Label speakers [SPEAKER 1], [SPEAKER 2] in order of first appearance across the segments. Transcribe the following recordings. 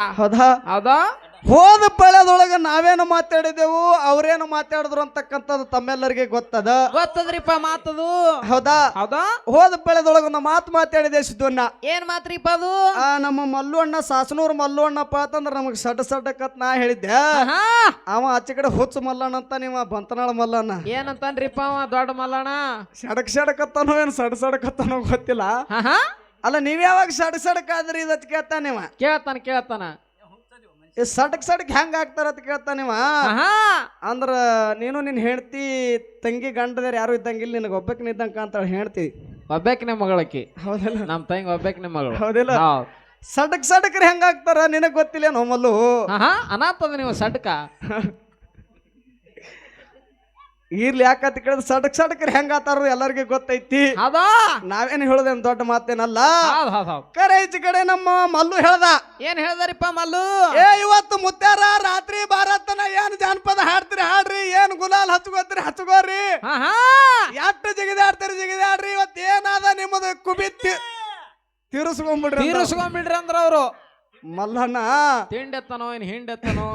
[SPEAKER 1] ಹೌದಾ?
[SPEAKER 2] ಹೌದಾ?
[SPEAKER 1] ಹೋದ ಪಳ್ಯದೊಳಗ ನಾವೇನು ಮಾತಾಡಿದೆವು? ಅವ್ರೇನು ಮಾತಾಡಿದ್ರು ಅಂತಕ್ಕಂಥದ್ದು ತಮ್ಮೆಲ್ಲರಿಗೆ ಗೊತ್ತದ?
[SPEAKER 2] ಗೊತ್ತದ್ರಿಪ್ಪ ಮಾತದು.
[SPEAKER 1] ಹೌದಾ?
[SPEAKER 2] ಹೌದಾ?
[SPEAKER 1] ಹೋದ ಪಳ್ಯದೊಳಗ ಒಂದು ಮಾತು ಮಾತಾಡಿದೆ ಸಿದ್ದನ್ನ
[SPEAKER 2] ಏನ್ ಮಾತ್ರಿಪ್ಪ ಅದು?
[SPEAKER 1] ಆ ನಮ್ಮ ಮಲ್ಲು ಅಣ್ಣ ಸಾಸನೂರ್ ಮಲ್ಲು ಅಣ್ಣಪ್ಪ ಅಂತಂದ್ರ ನಮಗ್ ಸಡ್ ಸಡಕತ್ ನಾ ಹೇಳಿದ್ದೆ.
[SPEAKER 2] ಆಹಾ.
[SPEAKER 1] ಅವ ಆಚೆ ಕಡೆ ಹುಚ್ಚ ಮಲ್ಲಣ್ಣ ಅಂತ ನೀವ ಬಂತನಾಳ ಮಲ್ಲಣ್ಣ.
[SPEAKER 2] ಏನಂತಾನ್ರಿಪ್ಪ ಅವ ದೊಡ್ಡ ಮಲ್ಲಣ್ಣ?
[SPEAKER 1] ಸಡಕ್ ಸಡಕತ್ತನೋ ಏನ್ ಸಡ್ ಸಡಕತ್ತಾನೋ ಗೊತ್ತಿಲ್ಲ.
[SPEAKER 2] ಆಹಾ.
[SPEAKER 1] ಅಲ್ಲ ನೀವ್ ಯಾವಾಗ ಸಡ್ ಸಡಕ್ ಆದ್ರಿ ಇದತ್ ಕೇಳ್ತಾನಿವ
[SPEAKER 2] ಕೇಳ್ತಾನ ಕೇಳ್ತಾನ
[SPEAKER 1] ಈ ಸಡಕ್ ಸಡಕ್ ಹೆಂಗ್ ಆಗ್ತಾರ ಅಂತ ಕೇಳ್ತಾನಿವ
[SPEAKER 2] ಆಹಾ.
[SPEAKER 1] ಅಂದ್ರ ನೀನು ನಿನ್ ಹೆಂಡತಿ ತಂಗಿ ಗಂಡದ್ರ ಯಾರು ಇದ್ದಂಗಿಲ್ಲ ನಿನಗೆ ಒಬ್ಬಕ್ಕೆ ನಿದ್ದಂಕ ಅಂತ ಹೇಳ್ತಿ.
[SPEAKER 2] ಒಬ್ಬೇಕಿನ ಮಗಳಕಿ.
[SPEAKER 1] ಹೌದಲ್ಲ.
[SPEAKER 2] ನಮ್ ತಂಗಿ ಒಬ್ಬೇಕಿನ ಮಗಳು.
[SPEAKER 1] ಹೌದಿಲ್ಲ.
[SPEAKER 2] ಹೌದ್.
[SPEAKER 1] ಸಡಕ್ ಸಡಕ್ರಿ ಹೆಂಗ್ ಆಗ್ತಾರ ನಿನಗ್ ಗೊತ್ತಿಲ್ಲ ನಮ್ಮಲ್ಲು
[SPEAKER 2] ಆಹಾ ಅನಾತದ ನೀವು ಸಡ್ಕ.
[SPEAKER 1] ಇರ್ಲಿ ಯಾಕಂತ ಕೇಳಿದ್ರೆ ಸಡಕ್ ಸಡಕ್ರಿ ಹೆಂಗ್ ಆತಾರ ಎಲ್ಲರಿಗೂ ಗೊತ್ತೈತಿ.
[SPEAKER 2] ಹೌದಾ?
[SPEAKER 1] ನಾವೇನು ಹೇಳೋದೇನ್ ದೊಡ್ಡ ಮಾತೇನಲ್ಲ? ಕರೆ ಈಚೆ ಕಡೆ ನಮ್ಮ ಮಲ್ಲು ಹೇಳ್ದ.
[SPEAKER 2] ಏನ್ ಹೇಳ್ದಾರಿಪ್ಪ ಮಲ್ಲು?
[SPEAKER 1] ಏ ಇವತ್ತು ಮುತ್ತಾರ ರಾತ್ರಿ ಭಾರತನ ಏನ್ ಜಾನಪದ ಹಾಡ್ತೀರಿ ಹಾಡ್ರಿ ಏನ್ ಗುಲಾಲ್ ಹಚ್ಕೋತೀರಿ ಹಚ್ಕೋರಿ.
[SPEAKER 2] ಹಾ
[SPEAKER 1] ಎಷ್ಟು ಜಿಗಿದಾಡ್ತೀರಿ ಜಿಗಿದಾಡ್ರಿ ಇವತ್ತು ಏನಾದ ನಿಮ್ಮದು ಕುಬಿ ತಿರುಸ್ಕೊಂಬಿಡ್ರಿ ತಿರುಸ್ಕೊಂಬಿಡ್ರಿ
[SPEAKER 2] ತೀರಿಸ್ಕೊಂಡ್ಬಿಡ್ರಿ ಅಂದ್ರ ಅವರು.
[SPEAKER 1] ಮಲ್ಲಣ್ಣ.
[SPEAKER 2] ತಿಂಡೆತ್ತನೋ ಏನ್ ಹಿಂಡೆತ್ತನೋ?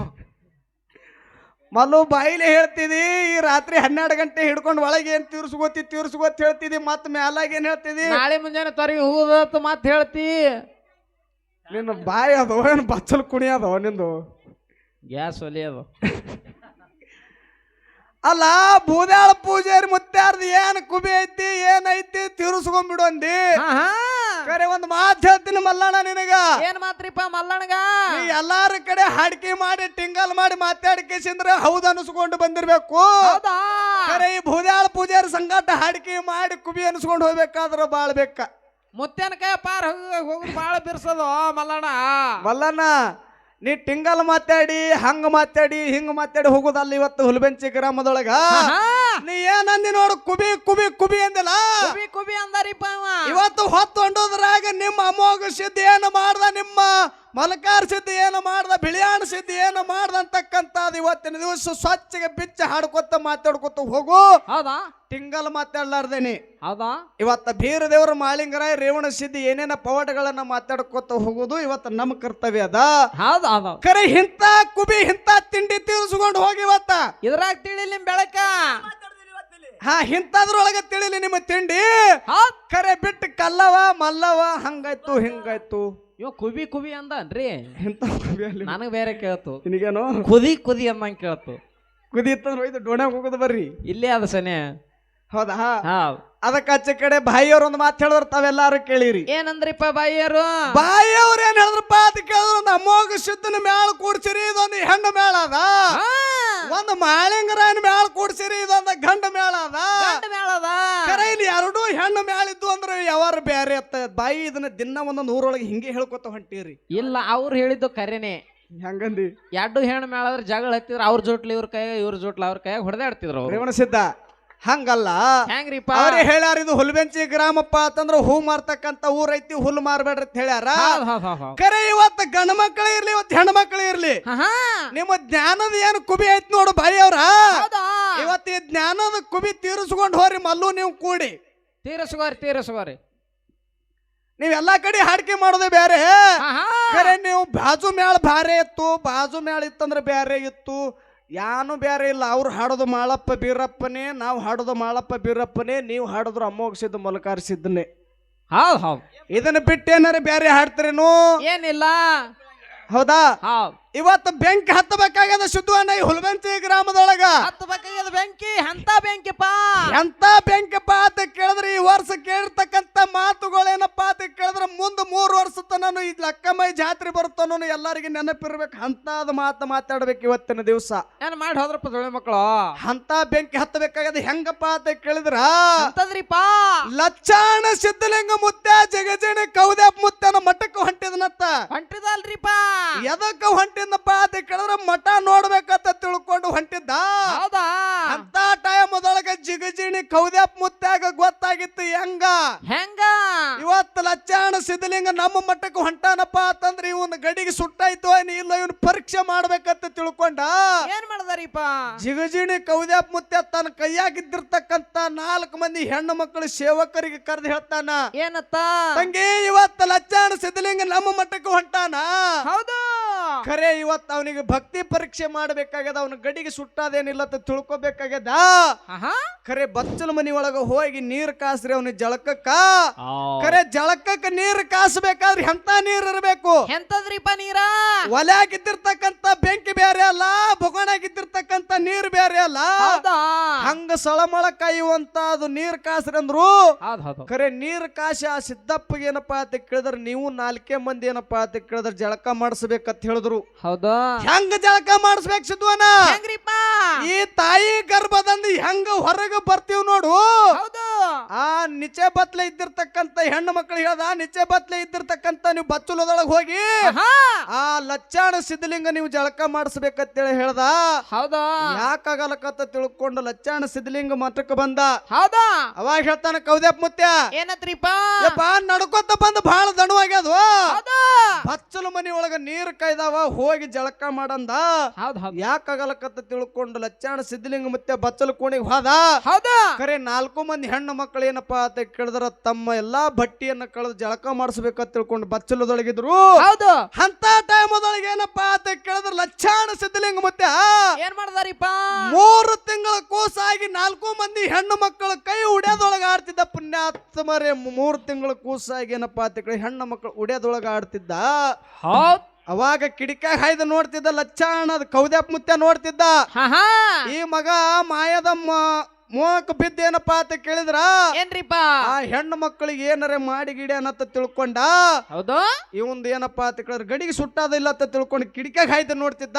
[SPEAKER 1] ಮಲ್ಲು ಬಾಯಿಲೆ ಹೇಳ್ತಿದಿ ಈ ರಾತ್ರಿ ಹನ್ನೆರಡು ಗಂಟೆ ಹಿಡ್ಕೊಂಡು ಒಳಗೆ ಏನ್ ತೀರ್ಸ್ಕೋತಿ ತೀರ್ಸ್ಕೋತಿ ಹೇಳ್ತಿದಿ ಮತ್ ಮ್ಯಾಲಾಗ ಏನ್ ಹೇಳ್ತಿದಿ?
[SPEAKER 2] ನಾಳೆ ಮುಂಜಾನೆ ತೊರಗಿ ಹೂದತ್ ಮತ್ ಹೇಳ್ತಿ.
[SPEAKER 1] ನಿನ್ನ ಬಾಯಿ ಅದು ಏನು ಬಚ್ಚಲ್ ಕುಣಿ ಅದು ನಿಂದು?
[SPEAKER 2] ಗ್ಯಾಸ್ ಒಲಿ ಅದು.
[SPEAKER 1] ಅಲ್ಲ ಬೂದಾಳ ಪೂಜಾರಿ ಮುತ್ತಾರ್ದು ಏನ್ ಕುಬಿ ಐತಿ ಏನೈತಿ ತೀರ್ಸ್ಕೊಂಡ್ಬಿಡು ಅಂದಿ. ಕರೆ ಒಂದು ಮಾತು ಹೇಳ್ತೀನಿ ಮಲ್ಲಣ್ಣ ನಿನಗ.
[SPEAKER 2] ಏನ್ ಮಾತ್ರಿಪ್ಪ ಮಲ್ಲಣ್ಣಗ?
[SPEAKER 1] ನೀ ಎಲ್ಲಾರ ಕಡೆ ಹಾಡ್ಕಿ ಮಾಡಿ ಟಿಂಗಲ್ ಮಾಡಿ ಮಾತಾಡ್ಕೇಸಿಂದ್ರ ಹೌದು ಅನಿಸ್ಕೊಂಡು ಬಂದಿರ್ಬೇಕು.
[SPEAKER 2] ಹೌದಾ?
[SPEAKER 1] ಕರೆ ಈ ಭೂದಾಳ ಪೂಜಾರಿ ಸಂಗಾಟ ಹಾಡ್ಕಿ ಮಾಡಿ ಕುಬಿ ಅನಿಸ್ಕೊಂಡು ಹೋಗ್ಬೇಕಾದ್ರ ಬಾಳ್ಬೇಕ
[SPEAKER 2] ಮುತ್ಯನ ಕೈ ಪಾರ್ ಹೋಗಿ ಬಾಳ ಬಿರ್ಸದು ಮಲ್ಲಣ್ಣ.
[SPEAKER 1] ಮಲ್ಲಣ್ಣ ನೀ ಟಿಂಗಲ್ ಮಾತಾಡಿ ಹಂಗ ಮಾತಾಡಿ ಹಿಂಗ ಮಾತಾಡಿ ಹೋಗುದಲ್ಲ ಇವತ್ತು ಹುಲ್ಬೆಂಚಿ ಗ್ರಾಮದೊಳಗ. ನೀ ಏನಂದಿ ನೋಡು ಕುಬಿ ಕುಬಿ ಕುಬಿ ಅಂದಿಲ್ಲ?
[SPEAKER 2] ಕುಬಿ ಕುಬಿ ಅಂದಾರಿಪ್ಪ ಇವ
[SPEAKER 1] ಇವತ್ತು ಹೊತ್ತು ಹೊಂಡೋದ್ರಾಗ ನಿಮ್ಮ ಅಮೋಘ ಸಿದ್ಧಿ ಏನು ಮಾಡ್ದ ನಿಮ್ಮ ಮಲಕಾರ್ ಸಿದ್ಧಿ ಏನು ಮಾಡ್ದ ಬಿಳಿಯಾಣ ಸಿದ್ಧಿ ಏನು ಮಾಡ್ದ ಅಂತಕ್ಕಂಥದ್ದು ಇವತ್ತಿನ ದಿವಸ ಸ್ವಚ್ಛಗೆ ಬಿಚ್ಚ ಹಾಡ್ಕೊತ ಮಾತಾಡ್ಕೊತ ಹೋಗು.
[SPEAKER 2] ಹೌದಾ?
[SPEAKER 1] ಟಿಂಗಲ್ ಮಾತಾಡ್ಲಾರ್ದೇನಿ.
[SPEAKER 2] ಹೌದಾ?
[SPEAKER 1] ಇವತ್ತ ಬೀರ ದೇವರ ಮಾಳಿಂಗರಾಯ ರೇವಣ ಸಿದ್ಧಿ ಏನೇನ ಪವಾಡಗಳನ್ನ ಮಾತಾಡ್ಕೊತ ಹೋಗುದು ಇವತ್ತು ನಮ್ಮ ಕರ್ತವ್ಯ ಅದ.
[SPEAKER 2] ಹೌದಾ
[SPEAKER 1] ಕರೆ ಇಂಥ ಕುಬಿ ಇಂತ ತಿಂಡಿ ತೀರಿಸ್ಕೊಂಡು ಹೋಗಿ ಇವತ್ತ.
[SPEAKER 2] ಇದ್ರಾಗ ತಿಳಿ ನಿಮ್ ಬೆಳಕ.
[SPEAKER 1] ಹಾ ಇಂಥದ್ರೊಳಗೆ ತಿಳಿಲಿ ನಿಮ್ಮ ತಿಂಡಿ. ಕರೆ ಬಿಟ್ಟು ಕಲ್ಲವ ಮಲ್ಲವ ಹಂಗಾಯ್ತು ಹಿಂಗಾಯ್ತು.
[SPEAKER 2] ಇವ ಕುಬಿ ಕುಬಿ ಅಂದನ್ರಿ.
[SPEAKER 1] ಎಂತ ಅಲ್ಲಿ?
[SPEAKER 2] ನನಗೆ ಬೇರೆ ಕೇಳ್ತು.
[SPEAKER 1] ನಿನಗೇನು?
[SPEAKER 2] ಕುದಿ ಕುದಿ ಅಂದಂಗೆ ಕೇಳ್ತು.
[SPEAKER 1] ಕುದಿ ಇತ್ತಂದ್ರೆ ಒಯ್ದು ಡೋಣ್ಯಾಗ ಹೋಗೋದು ಬರ್ರಿ.
[SPEAKER 2] ಇಲ್ಲೇ ಅದ ಸನೆ.
[SPEAKER 1] ಹೌದಾ?
[SPEAKER 2] ಹಾ.
[SPEAKER 1] ಅದಕ್ಕೆ ಆಚೆ ಕಡೆ ಬಾಯಿಯವ್ರು ಒಂದು ಮಾತು ಹೇಳಿದ್ರು ತಾವೆಲ್ಲಾರು ಕೇಳಿರಿ.
[SPEAKER 2] ಏನಂದ್ರಿಪ್ಪ ಬಾಯಿಯರು
[SPEAKER 1] ಬಾಯಿಯವ್ರು ಏನ್ ಹೇಳಿದ್ರಪ್ಪ? ಅದು ಕೇಳಿದ್ರು ಒಂದು ಅಮೋಘ ಶುದ್ಧನ ಮ್ಯಾಳ ಕೂಡ್ಸಿರಿ ಇದೊಂದು ಹೆಣ್ಣು ಮೇಳ ಅದ. ಒಂದು ಮಾಳಿಂಗರಾಯನ ಮ್ಯಾಳ ಕೂಡ್ಸಿರಿ ಇದೊಂದು ಗಂಡ ಮೇಳ ಅದ
[SPEAKER 2] ಗಂಡ ಮೇಳದ
[SPEAKER 1] ಕರೆ ಇಲ್ಲಿ ಎರಡೂ ಮ್ಯಾಲಿದ್ದು ಅಂದ್ರೆ ಯಾವಾರ ಬ್ಯಾರೆ ಅತ್ತ. ಬಾಯಿ ಇದನ್ನ ದಿನ ಒಂದೊಂದು ಊರೊಳಗೆ ಹಿಂಗೆ ಹೇಳ್ಕೊತ ಹೊಂಟೀರಿ.
[SPEAKER 2] ಇಲ್ಲ ಅವ್ರು ಹೇಳಿದ್ದು ಕರೆನೆ.
[SPEAKER 1] ಹೆಂಗಂದಿ?
[SPEAKER 2] ಎರಡು ಹೆಣ್ಣು ಮೇಳದ್ರ ಜಗಳ ಹತ್ತಿದ್ರ ಅವ್ರ ಜೋಟ್ಲಿ ಇವ್ರ ಕೈಯಾಗ ಇವ್ರ ಜೋಟ್ಲ ಅವ್ರ ಕೈಯಾಗ ಹೊಡೆದಾಡ್ತಿದ್ರು ಅವ್ರು.
[SPEAKER 1] ರೇವಣ ಸಿದ್ಧ ಹಂಗಲ್ಲ.
[SPEAKER 2] ಹೆಂಗ್ರಿಪ್ಪ?
[SPEAKER 1] ಅವ್ರೇ ಹೇಳ್ಯಾರ ಇದು ಹುಲ್ಬೆಂಚಿ ಗ್ರಾಮಪ್ಪ ಅಂತಂದ್ರ ಹೂ ಮಾರ್ತಕ್ಕಂತ ಊರೈತಿ ಹುಲ್ ಮಾರ್ಬೇಡ್ರಿ ಅಂತ ಹೇಳ್ಯಾರ.
[SPEAKER 2] ಹೌದ್ ಹೌದ್ ಹೌದ್ ಹೌದ್.
[SPEAKER 1] ಕರೆ ಇವತ್ತು ಗಂಡ ಮಕ್ಕಳು ಇರ್ಲಿ ಇವತ್ತು ಹೆಣ್ಣು ಮಕ್ಕಳು ಇರ್ಲಿ.
[SPEAKER 2] ಹಾ
[SPEAKER 1] ನಿಮ್ಮ ಜ್ಞಾನದ ಏನು ಕುಬಿ ಐತಿ ನೋಡು ಬಾಯಿ ಅವ್ರ
[SPEAKER 2] ಹೌದಾ?
[SPEAKER 1] ಇವತ್ತು ಈ ಜ್ಞಾನದ ಕುಬಿ ತೀರಿಸ್ಕೊಂಡು ಹೋರಿ ಮಲ್ಲು ನೀವು ಕೂಡಿ.
[SPEAKER 2] ತೀರಿಸ್ಕೋರಿ ತೀರಿಸ್ಕೋರಿ
[SPEAKER 1] ನೀವ್ ಎಲ್ಲಾ ಕಡೆ ಹಾಡಿಕೆ ಮಾಡೋದೇ ಬೇರೆ ಬೇರೆ ನೀವು ಬಾಜು ಮ್ಯಾಳ ಭಾರೆ ಇತ್ತು ಬಾಜು ಮ್ಯಾಳ ಇತ್ತಂದ್ರೆ ಬೇರೆ ಇತ್ತು. ಯಾನು ಬೇರೆ ಇಲ್ಲ. ಅವ್ರು ಹಾಡೋದು ಮಾಳಪ್ಪ ಬೀರಪ್ಪನೇ ನಾವು ಹಾಡೋದು ಮಾಳಪ್ಪ ಬೀರಪ್ಪನೇ ನೀವು ಹಾಡಿದ್ರು ಅಮ್ಮೋಗಿಸಿದ್ದು ಮಲಕಾರ ಹೌದು
[SPEAKER 2] ಹೌದು. ಹೌದ್
[SPEAKER 1] ಇದನ್ನ ಬಿಟ್ಟು ಏನಾರ ಬೇರೆ ಹಾಡ್ತೀರೇನು?
[SPEAKER 2] ಏನಿಲ್ಲ.
[SPEAKER 1] ಹೌದಾ? ಇವತ್ತು ಬೆಂಕಿ ಹತ್ತಬೇಕಾಗ್ಯದ ಶುದ್ಧ ಅಣ್ಣ ಈ ಹುಲ್ಬೆಂಚಿ ಗ್ರಾಮದೊಳಗ?
[SPEAKER 2] ಹತ್ತಬೇಕಾಗ್ಯದ ಬೆಂಕಿ ಅಂತ ಬೆಂಕಿಪ್ಪ?
[SPEAKER 1] ಎಂತ ಬೆಂಕಿಪ್ಪ ಅಂತ ಕೇಳಿದ್ರೆ ಈ ವರ್ಷ ಕೇಳಿರ್ತಕ್ಕಂಥ ಮಾತುಗಳೇನಪ್ಪ ಅಂತ ಕೇಳಿದ್ರೆ ಮುಂದೆ ಮೂರು ವರ್ಷ ತನನು ಈ ಲಕ್ಕಮೈ ಜಾತ್ರೆ ಬರುತ್ತೋ ಎಲ್ಲರಿಗೆ ನೆನಪಿರ್ಬೇಕು. ಅಂತದ ಮಾತು ಮಾತಾಡ್ಬೇಕು ಇವತ್ತಿನ ದಿವಸ.
[SPEAKER 2] ಏನ್ ಮಾಡಿ ಹೋದ್ರಪ್ಪ ದೊಳೆ ಮಕ್ಕಳು.
[SPEAKER 1] ಅಂತ ಬೆಂಕಿ ಹತ್ತಬೇಕಾಗದ ಹೆಂಗಪ್ಪ ಅಂತ ಕೇಳಿದ್ರ?
[SPEAKER 2] ಅಂತದ್ರಿಪ್ಪ.
[SPEAKER 1] ಲಚ್ಚಾಣ ಸಿದ್ಧಲಿಂಗ ಮುತ್ತ ಜಗಜಣಿ ಕೌದ್ಯಾಪ್ ಮುತ್ತನ ಮಠಕ್ಕೆ ಹೊಂಟಿದನತ್ತ
[SPEAKER 2] ಹೊಂಟಿದಲ್ರಿಪ್ಪ.
[SPEAKER 1] ಎದಕ್ಕ ಹೊಂಟಿದ್ನಪ್ಪ ಅಂತ ಕೇಳಿದ್ರೆ ಮಠ ನೋಡ್ಬೇಕಂತ ತಿಳ್ಕೊಂಡು ಹೊಂಟಿದ್ದ.
[SPEAKER 2] ಹೌದಾ?
[SPEAKER 1] ಅಂತ ಟೈಮ್ ಮೊದಲಗ ಜಿಗಜಿಣಿ ಕೌದ್ಯಾಪ್ ಮುತ್ತಾಗ ಗೊತ್ತಾಗಿತ್ತು ಹೆಂಗ?
[SPEAKER 2] ಹೆಂಗ?
[SPEAKER 1] ಇವತ್ತು ಲಚ್ಚಾಣ ಸಿದ್ಧಲಿಂಗ ನಮ್ಮ ಮಟ್ಟಕ್ಕೆ ಹೊಂಟಾನಪ್ಪ ಅಂತಂದ್ರೆ ಇವನ್ ಗಡಿಗೆ ಸುಟ್ಟಾಯ್ತು ಏನ್ ಇಲ್ಲ ಇವನ್ ಪರೀಕ್ಷೆ ಮಾಡ್ಬೇಕಂತ ತಿಳ್ಕೊಂಡ.
[SPEAKER 2] ಏನ್ ಮಾಡದಾರಿಪ್ಪ?
[SPEAKER 1] ಜಿಗಜಿಣಿ ಕೌದ್ಯಾಪ್ ಮುತ್ಯ ತನ್ನ ಕೈಯಾಗಿದ್ದಿರ್ತಕ್ಕಂತ ನಾಲ್ಕು ಮಂದಿ ಹೆಣ್ಣು ಮಕ್ಕಳು ಸೇವಕರಿಗೆ ಕರೆದು ಹೇಳ್ತಾನ
[SPEAKER 2] ಏನತ್ತ?
[SPEAKER 1] ತಂಗಿ ಇವತ್ತ ಲಚ್ಚಾಣ ಸಿದ್ಧಲಿಂಗ ನಮ್ಮ ಮಟ್ಟಕ್ಕೆ ಹೊಂಟಾನ.
[SPEAKER 2] ಹೌದು.
[SPEAKER 1] ಖರೆ ಇವತ್ತು ಅವನಿಗೆ ಭಕ್ತಿ ಪರೀಕ್ಷೆ ಮಾಡ್ಬೇಕಾಗ್ಯದ ಅವನ ಗಡಿಗೆ ಸುಟ್ಟಾದೇನಿಲ್ಲ ಅಂತ ತಿಳ್ಕೊಬೇಕಾಗ್ಯದ. ಖರೆ ಬಚ್ಚಲ ಮನಿ ಒಳಗ ಹೋಗಿ ನೀರ್ ಕಾಸ್ರಿ ಅವನಿಗೆ ಜಳಕಕ್ಕ.
[SPEAKER 2] ಆ.
[SPEAKER 1] ಜಳಕಕ್ಕ ನೀರ್ ಕಾಸ್ಬೇಕಾದ್ರೆ ಎಂತ ನೀರ್ ಇರಬೇಕು?
[SPEAKER 2] ಎಂತದ್ರಿಪ್ಪ ನೀರ?
[SPEAKER 1] ಒಲೆಯಾಗಿದ್ದಿರ್ತಕ್ಕಂತ ಬೆಂಕಿ ಬೇರೆ ಅಲ್ಲ ಬೊಗಣಾಗಿದ್ದಿರ್ತಕ್ಕಂತ ನೀರ್ ಬೇರೆ ಅಲ್ಲ.
[SPEAKER 2] ಹೌದಾ?
[SPEAKER 1] ಹಂಗ ಸಳಮಳ ಕಾಯುವಂತ ಅದು ನೀರ್ ಕಾಸ್ರಿ ಅಂದ್ರು
[SPEAKER 2] ಹೌದ್ ಹೌದು
[SPEAKER 1] ಖರೆ ನೀರ್ ಕಾಸ ಆ ಸಿದ್ದಪ್ಪಗೆ ಏನಪ್ಪಾ ಅಂತ ಕೇಳಿದ್ರ ನೀವು ನಾಲ್ಕೇ ಮಂದಿ ಏನಪ್ಪಾ ಅಂತ ಕೇಳಿದ್ರ ಜಳಕ ಮಾಡಿಸ್ಬೇಕಂತ ಹೇಳಿದ್ರು.
[SPEAKER 2] ಹೌದಾ?
[SPEAKER 1] ಹೆಂಗ ಜಳಕ ಮಾಡಿಸ್ಬೇಕು ಸಿದ್ವನ
[SPEAKER 2] ಹೆಂಗ್ರಿಪ್ಪ?
[SPEAKER 1] ಈ ತಾಯಿ ಗರ್ಭದಿಂದ ಹೆಂಗ ಹೊರಗೆ ಬರ್ತೀವ್ ನೋಡು.
[SPEAKER 2] ಹೌದು.
[SPEAKER 1] ಆ ನಿಚೆ ಬತ್ಲೆ ಇದ್ದಿರ್ತಕ್ಕಂತ ಹೆಣ್ಣು ಮಕ್ಕಳು ಹೇಳ್ದ ನಿಚ್ಚೆ ಬತ್ಲೆ ಇದ್ದಿರ್ತಕ್ಕಂತ ನೀವು ಬಚ್ಚುಲದೊಳಗೆ ಹೋಗಿ ಆ ಲಚ್ಚಾಣ ಸಿದ್ಧಲಿಂಗ ನೀವು ಜಳಕ ಮಾಡಿಸ್ಬೇಕಂತೇಳಿ ಹೇಳ್ದ.
[SPEAKER 2] ಹೌದಾ?
[SPEAKER 1] ಯಾಕಾಗಲಕತ್ತ ತಿಳ್ಕೊಂಡು ಲಚ್ಚಾಣ ಸಿದ್ಧಲಿಂಗ ಮಠಕ್ಕೆ ಬಂದ?
[SPEAKER 2] ಹೌದಾ?
[SPEAKER 1] ಅವಾಗ ಹೇಳ್ತಾನ ಕೌದೇಪ್ ಮುತ್ಯ
[SPEAKER 2] ಏನತ್ರಿಪ್ಪ?
[SPEAKER 1] ನಡ್ಕೊತ ಬಂದು ಬಹಳ ದಣವಾಗ್ಯದ ಬಚ್ಚಲು ಮನಿ ಒಳಗ ನೀರ್ ಕಾಯ್ದಾವ ಹೋಗಿ ಜಳಕ ಮಾಡಂದ.
[SPEAKER 2] ಹೌದ್ ಹೌದು.
[SPEAKER 1] ಯಾಕಾಗಲಕತ್ತ ತಿಳ್ಕೊಂಡು ಲಚ್ಚಾಣ ಸಿದ್ಧಲಿಂಗ ಮತ್ತೆ ಬಚ್ಚಲು ಕೋಣಿಗೆ ಹೋದ?
[SPEAKER 2] ಹೌದಾ?
[SPEAKER 1] ಕರೆ ನಾಲ್ಕು ಮಂದಿ ಹೆಣ್ಣು ಮಕ್ಕಳು ಏನಪ್ಪಾ ಅಂತ ಕೇಳಿದ್ರ ತಮ್ಮ ಎಲ್ಲಾ ಬಟ್ಟಿಯನ್ನ ಕಳೆದು ಜಳಕ ಮಾಡಿಸ್ಬೇಕಂತ ತಿಳ್ಕೊಂಡು ಬಚ್ಚಲದೊಳಗಿದ್ರು.
[SPEAKER 2] ಹೌದು.
[SPEAKER 1] ಅಂತ ಟೈಮದೊಳಗೆ ಏನಪ್ಪ ಅಂತ ಕೇಳಿದ್ರ ಲಚ್ಚಾಣ ಸಿದ್ಧಲಿಂಗ ಮತ್ತೆ
[SPEAKER 2] ಏನ್ ಮಾಡದಾರಿಪ್ಪ?
[SPEAKER 1] ಮೂರು ತಿಂಗಳ ಕೂಸಾಗಿ ನಾಲ್ಕು ಮಂದಿ ಹೆಣ್ಣು ಮಕ್ಕಳು ಕೈ ಉಡ್ಯದೊಳಗ ಆಡ್ತಿದ್ದ ಪುಣ್ಯಾತ್ಮರೇ ಮೂರು ತಿಂಗಳ ಕೂಸಾಗಿ ಏನಪ್ಪ ಅಂತ ಕೇಳಿ ಹೆಣ್ಣು ಮಕ್ಕಳು ಉಡ್ಯದೊಳಗ ಆಡ್ತಿದ್ದ. ಅವಾಗ ಕಿಡಿಕಾಗ ಹಾಯ್ದು ನೋಡ್ತಿದ್ದ ಲಚ್ಚಾಣದ ಕೌದ್ಯಾಪ್ ಮುತ್ಯ ನೋಡ್ತಿದ್ದ. ಈ ಮಗ ಮಾಯದ ಮೋಹಕ್ ಬಿದ್ದೇನಪ್ಪಾ ಅಂತ ಕೇಳಿದ್ರ?
[SPEAKER 2] ಏನ್ರಿಪ್ಪ?
[SPEAKER 1] ಆ ಹೆಣ್ಣು ಮಕ್ಕಳಿಗೆ ಏನರೆ ಮಾಡಿ ಗಿಡಿ ಅನ್ನತ್ತ ತಿಳ್ಕೊಂಡ?
[SPEAKER 2] ಹೌದು?
[SPEAKER 1] ಇವೊಂದು ಏನಪ್ಪ ಅಂತ ಕೇಳಿದ್ರ ಗಡಿಗೆ ಸುಟ್ಟಾದಿಲ್ಲ ಅಂತ ತಿಳ್ಕೊಂಡು ಕಿಡಿಕಾಗ ಹಾಯ್ದು ನೋಡ್ತಿದ್ದ?